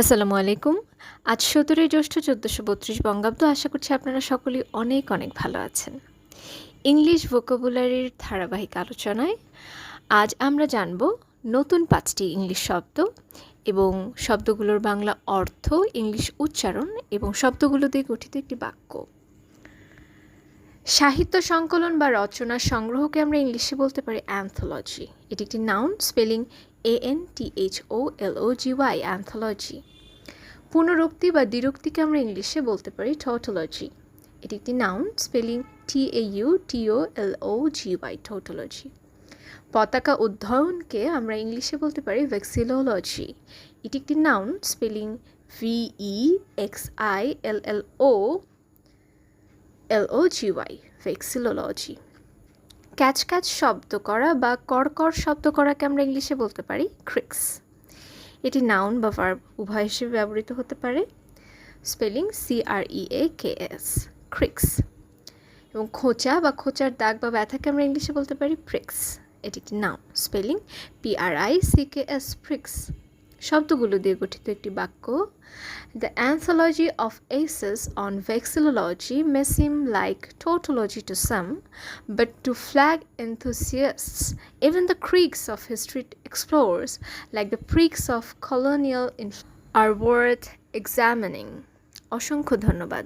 আসসালামু আলাইকুম। আজ সতেরোই জ্যৈষ্ঠ চোদ্দোশো বত্রিশ বঙ্গাব্দ, আশা করছি আপনারা সকলেই অনেক অনেক ভালো আছেন। ইংলিশ ভোকাবুলারির ধারাবাহিক আলোচনায় আজ আমরা জানব নতুন পাঁচটি ইংলিশ শব্দ এবং শব্দগুলোর বাংলা অর্থ, ইংলিশ উচ্চারণ এবং শব্দগুলো দিয়ে গঠিত একটি বাক্য। সাহিত্য সংকলন বা রচনার সংগ্রহকে আমরা ইংলিশে বলতে পারি অ্যান্থোলজি। এটি একটি noun spelling A N T H O L O G Y anthology পুনরুক্তি বা দ্বিরুক্তিকে আমরা ইংলিশে বলতে পারি টটোলজি এটি একটি noun spelling T A U T O L O G Y tautology পতাকা অধ্যয়নকে আমরা ইংলিশে বলতে পারি ভেক্সিলোলজি এটি একটি noun spelling V E X I L L O L O G Y vexillology catch ক্যাচ শব্দ করা বা কড়কড় শব্দ করাকে আমরা ইংলিশে বলতে পারি ক্রিক্স। এটি নাউন বা ভার্ব উভয় হিসেবে ব্যবহৃত হতে পারে। Spelling C R E A K S creaks. এবং খোঁচা বা খোঁচার দাগ বা ব্যথাকে আমরা ইংলিশে বলতে পারি প্রিক্স। এটি একটি noun spelling P R I C K S pricks. শব্দগুলো দিয়ে গঠিত একটি বাক্য the anthology of essays on may seem like tautology to some, but to flag enthusiasts, even the creeks of history explorers, like the creeks of colonial inf- are worth examining. অসংখ্য ধন্যবাদ